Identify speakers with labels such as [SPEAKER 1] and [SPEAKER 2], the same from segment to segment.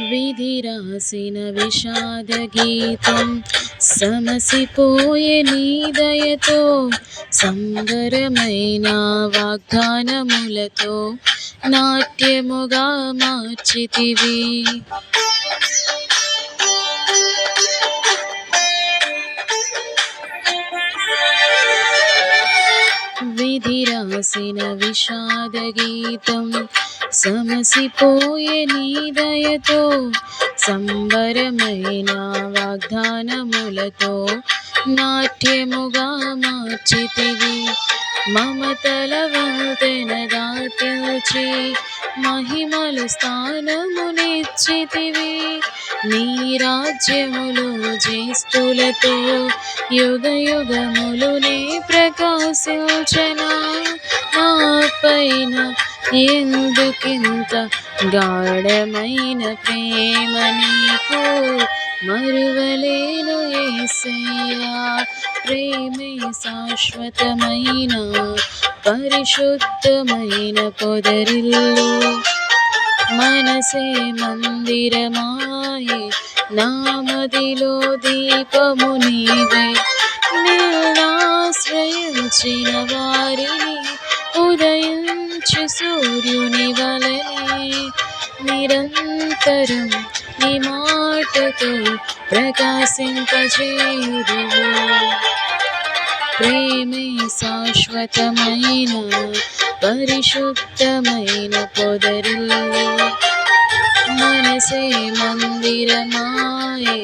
[SPEAKER 1] విధి రాసిన విషాద గీతం. సమసిపోయే నీ దయతో వాగ్దానములతో నాట్యముగా మార్చితివి. విధి రాసిన విషాద గీతం. సమసిపోయే నీ దయతో సంబరమైన వాగ్దానములతో నాట్యముగా మార్చితివి. మమతల వంతెన దాటిల్చి మహిమలు స్థానమునిచ్చితివి. నీ రాజ్యములు జ్యేష్ఠులతో యుగ యుగములు నీ ప్రకాశించనా. నా పైన ఎందుకింత గాఢమైన ప్రేమ నీకు? మరువలేను ఏసయ్యా ప్రేమే శాశ్వతమైన పరిశుద్ధమైన పొదరిల్లు. మనసే మందిరమాయే నామదిలో దీపము నీవే. నిన్నాశ్రయించిన వారిని ఉదయించి సూర్యుని వలనే నిరంతరం నీ మాటతో ప్రకాశింపజేయుదువు ప్రేమే శాశ్వతమైన పరిశుద్ధమైన పొదరిల్లు. మనసే మందిరమాయే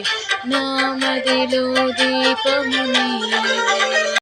[SPEAKER 1] నామదిలో దీపముని.